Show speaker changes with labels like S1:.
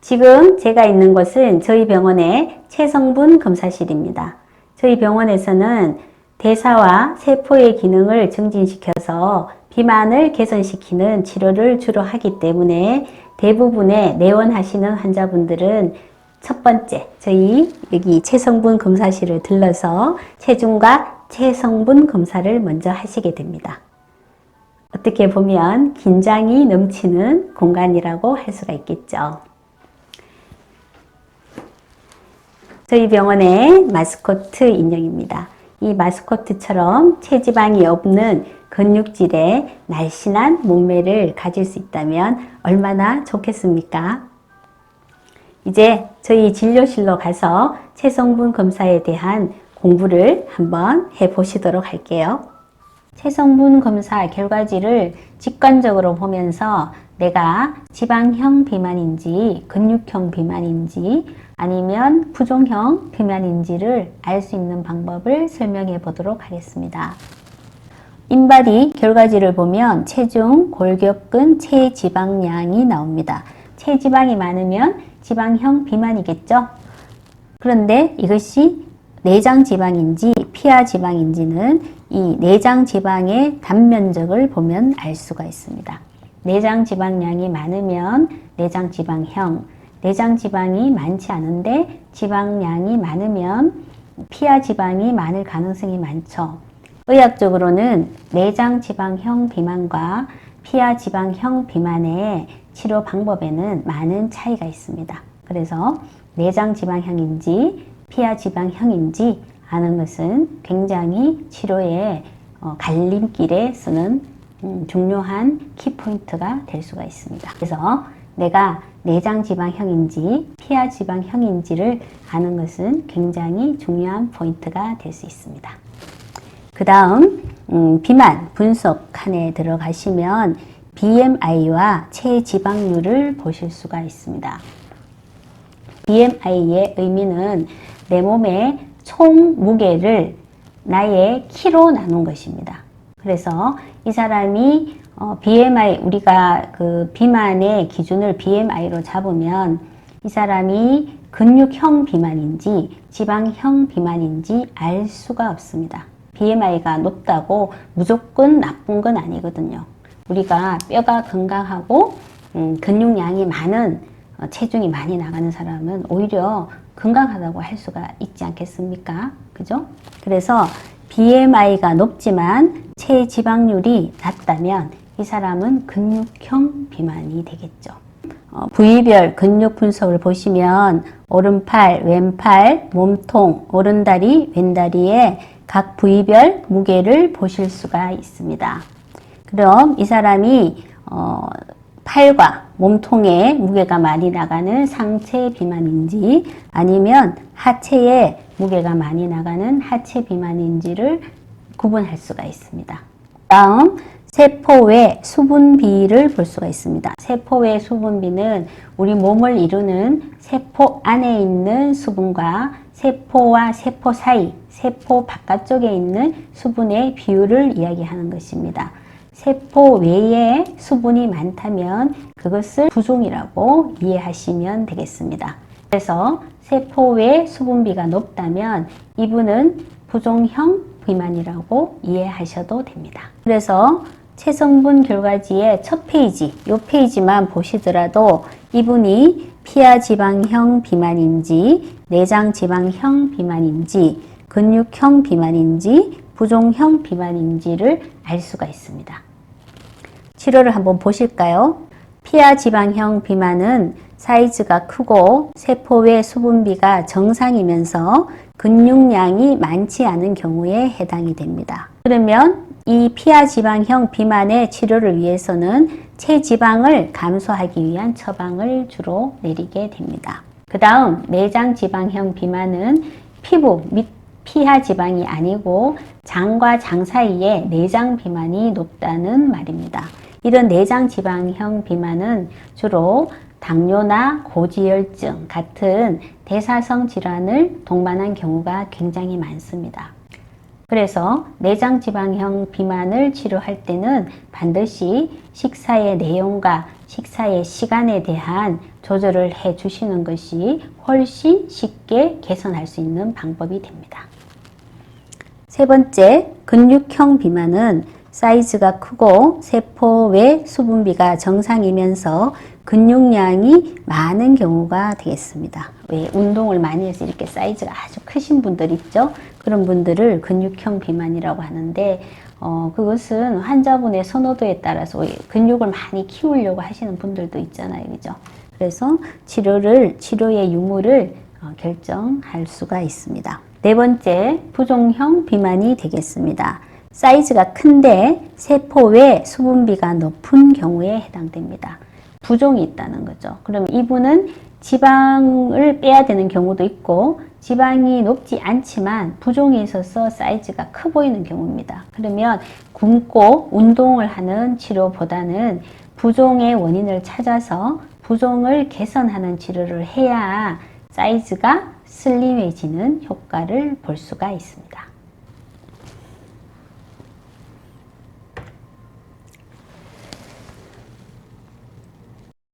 S1: 지금 제가 있는 곳은 저희 병원의 체성분 검사실입니다. 저희 병원에서는 대사와 세포의 기능을 증진시켜서 비만을 개선시키는 치료를 주로 하기 때문에 대부분의 내원하시는 환자분들은 첫 번째, 저희 여기 체성분 검사실을 들러서 체중과 체성분 검사를 먼저 하시게 됩니다. 어떻게 보면 긴장이 넘치는 공간이라고 할 수가 있겠죠. 저희 병원의 마스코트 인형입니다. 이 마스코트처럼 체지방이 없는 근육질의 날씬한 몸매를 가질 수 있다면 얼마나 좋겠습니까? 이제 저희 진료실로 가서 체성분 검사에 대한 공부를 한번 해 보시도록 할게요. 체성분 검사 결과지를 직관적으로 보면서 내가 지방형 비만인지 근육형 비만인지 아니면 부종형 비만인지를 알 수 있는 방법을 설명해 보도록 하겠습니다. 인바디 결과지를 보면 체중, 골격근, 체지방량이 나옵니다. 체지방이 많으면 지방형 비만이겠죠? 그런데 이것이 내장 지방인지 피하 지방인지는 이 내장 지방의 단면적을 보면 알 수가 있습니다. 내장 지방량이 많으면 내장 지방형, 내장 지방이 많지 않은데 지방량이 많으면 피하 지방이 많을 가능성이 많죠. 의학적으로는 내장 지방형 비만과 피하 지방형 비만의 치료 방법에는 많은 차이가 있습니다. 그래서 내장 지방형인지 피하 지방형인지 아는 것은 굉장히 치료의 어, 갈림길에 쓰는 음, 중요한 키포인트가 될 수가 있습니다. 그래서 내가 내장 지방형인지 피하 지방형인지를 아는 것은 굉장히 중요한 포인트가 될 수 있습니다. 그 다음 음, 비만 분석 칸에 들어가시면 BMI와 체지방률을 보실 수가 있습니다. BMI의 의미는 내 몸의 총 무게를 나의 키로 나눈 것입니다. 그래서 이 사람이 어, BMI 우리가 그 비만의 기준을 BMI로 잡으면 이 사람이 근육형 비만인지 지방형 비만인지 알 수가 없습니다. BMI가 높다고 무조건 나쁜 건 아니거든요. 우리가 뼈가 건강하고 음, 근육량이 많은 어, 체중이 많이 나가는 사람은 오히려 건강하다고 할 수가 있지 않겠습니까? 그죠? 그래서 BMI가 높지만 체지방률이 낮다면 이 사람은 근육형 비만이 되겠죠. 어, 부위별 근육 분석을 보시면 오른팔, 왼팔, 몸통, 오른다리, 왼다리에 각 부위별 무게를 보실 수가 있습니다. 그럼 이 사람이 어, 팔과 몸통에 무게가 많이 나가는 상체 비만인지 아니면 하체에 무게가 많이 나가는 하체 비만인지를 구분할 수가 있습니다. 다음 세포의 수분 비를 볼 수가 있습니다. 세포의 수분비는 우리 몸을 이루는 세포 안에 있는 수분과 세포와 세포 사이, 세포 바깥쪽에 있는 수분의 비율을 이야기하는 것입니다. 세포 외에 수분이 많다면 그것을 부종이라고 이해하시면 되겠습니다. 그래서 세포 외 수분비가 높다면 이분은 부종형 비만이라고 이해하셔도 됩니다. 그래서 체성분 결과지의 첫 페이지, 이 페이지만 보시더라도 이분이 피하 지방형 비만인지 내장 지방형 비만인지 근육형 비만인지 부종형 비만인지를 알 수가 있습니다. 치료를 한번 보실까요? 피하 지방형 비만은 사이즈가 크고 세포의 수분비가 정상이면서 근육량이 많지 않은 경우에 해당이 됩니다. 그러면 이 피하 지방형 비만의 치료를 위해서는 체지방을 감소하기 위한 처방을 주로 내리게 됩니다. 그 다음 내장 지방형 비만은 피부 및 피하 지방이 아니고 장과 장 사이에 내장 비만이 높다는 말입니다. 이런 내장 지방형 비만은 주로 당뇨나 고지혈증 같은 대사성 질환을 동반한 경우가 굉장히 많습니다. 그래서 내장 지방형 비만을 치료할 때는 반드시 식사의 내용과 식사의 시간에 대한 조절을 해 주시는 것이 훨씬 쉽게 개선할 수 있는 방법이 됩니다. 세 번째, 근육형 비만은 사이즈가 크고 세포 외 수분비가 정상이면서 근육량이 많은 경우가 되겠습니다. 왜 운동을 많이 해서 이렇게 사이즈가 아주 크신 분들 있죠? 그런 분들을 근육형 비만이라고 하는데 어, 그것은 환자분의 선호도에 따라서 근육을 많이 키우려고 하시는 분들도 있잖아요. 그죠? 그래서 치료를, 치료의 유무를 어, 결정할 수가 있습니다. 네 번째, 부종형 비만이 되겠습니다. 사이즈가 큰데 세포 외 수분비가 높은 경우에 해당됩니다. 부종이 있다는 거죠. 그럼 이분은 지방을 빼야 되는 경우도 있고 지방이 높지 않지만 부종이 있어서 사이즈가 커 보이는 경우입니다. 그러면 굶고 운동을 하는 치료보다는 부종의 원인을 찾아서 부종을 개선하는 치료를 해야 사이즈가 슬림해지는 효과를 볼 수가 있습니다.